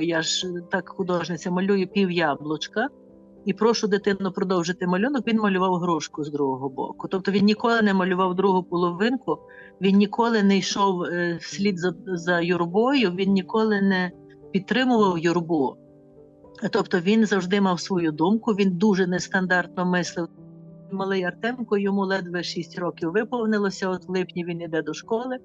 я ж так художниця малюю пів яблучка. І прошу дитину продовжити малюнок. Він малював грушку з другого боку. Тобто він ніколи не малював другу половинку, він ніколи не йшов е, вслід за, за юрбою, він ніколи не підтримував юрбу. Тобто він завжди мав свою думку, він дуже нестандартно мислив. Малий Артемко, йому ледве 6 років виповнилося. От в липні він іде до школи.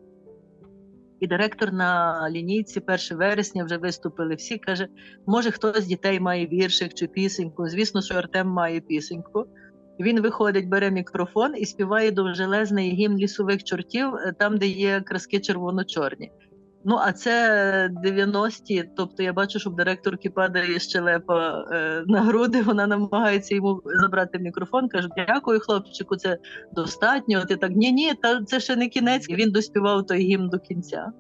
І директор на лінійці 1 вересня вже виступили всі. каже: може, хтось з дітей має віршик чи пісеньку. Звісно, що Артем має пісеньку. Він виходить, бере мікрофон і співає довжелезний гімн лісових чортів, е, там, де є краски червоно-чорні. Ну, а це 90-ті, тобто я бачу, що в директорки падає щелепа е, на груди. Вона намагається йому забрати мікрофон. каже: Дякую, хлопчику, це достатньо. Ти так ні, ні, та це ще не кінець. І він доспівав той гімн до кінця.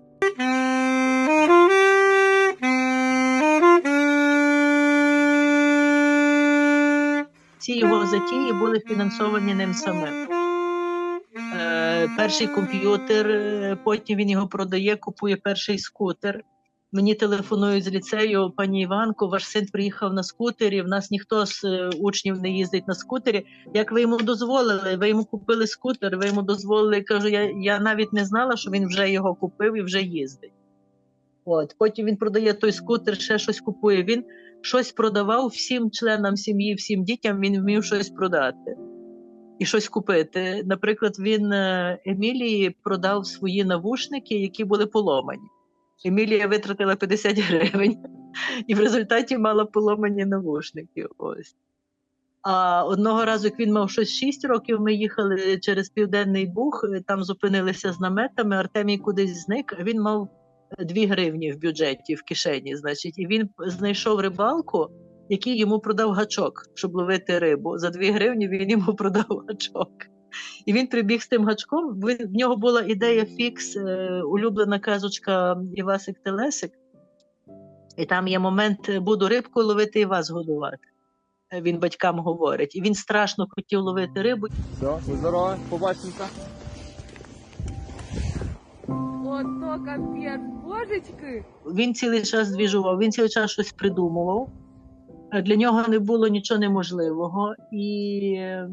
Ці його затії були фінансовані ним самим. Перший комп'ютер, е, потім він його продає, купує перший скутер. Мені телефонують з ліцею, пані Іванко, ваш син приїхав на скутері. В нас ніхто з е, учнів не їздить на скутері. Як ви йому дозволили? Ви йому купили скутер, ви йому дозволили. Кажу, я, я навіть не знала, що він вже його купив і вже їздить. От потім він продає той скутер, ще щось купує. Він щось продавав всім членам сім'ї, всім дітям. Він вмів щось продати і щось купити. Наприклад, він е, Емілії продав свої навушники, які були поломані. Емілія витратила 50 гривень, і в результаті мала поломані навушники. Ось. А одного разу, як він мав щось 6 років, ми їхали через Південний Буг, е, там зупинилися з наметами, Артемій кудись зник, а він мав 2 гривні в бюджеті в кишені. Значить, і він знайшов рибалку, який йому продав гачок, щоб ловити рибу. За 2 гривні він йому продав гачок. І він прибіг з тим гачком. В нього була ідея фікс, е, улюблена казочка Івасик Телесик. І там є момент: е, буду рибку ловити і вас годувати. Е, Він батькам говорить. І він страшно хотів ловити рибу. Все, будь здорові, побачимося. Ото капець, божечки. Він цілий час двіжував, він цілий час щось придумував. Е, Для нього не було нічого неможливого. І е,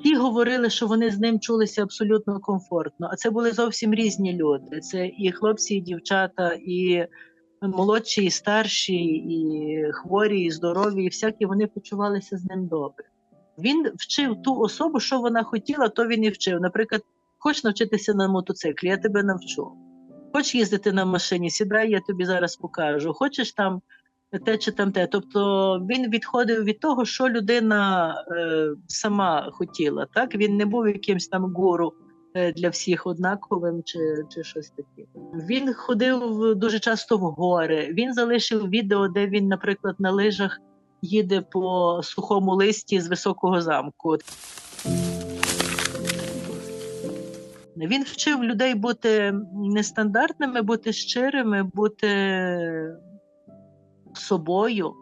всі говорили, що вони з ним чулися абсолютно комфортно. А це були зовсім різні люди. Це і хлопці, і дівчата, і молодші, і старші, і хворі, і здорові, і всякі вони почувалися з ним добре. Він вчив ту особу, що вона хотіла, то він і вчив. Наприклад, хочеш навчитися на мотоциклі, я тебе навчу. Хочеш їздити на машині, сідай, я тобі зараз покажу. Хочеш там те чи тамте. Тобто він відходив від того, що людина е, сама хотіла. Так він не був якимсь там гуру е, для всіх однаковим чи, чи щось таке. Він ходив дуже часто в гори. Він залишив відео, де він, наприклад, на лижах їде по сухому листі з високого замку. Він вчив людей бути нестандартними, бути щирими, бути собою.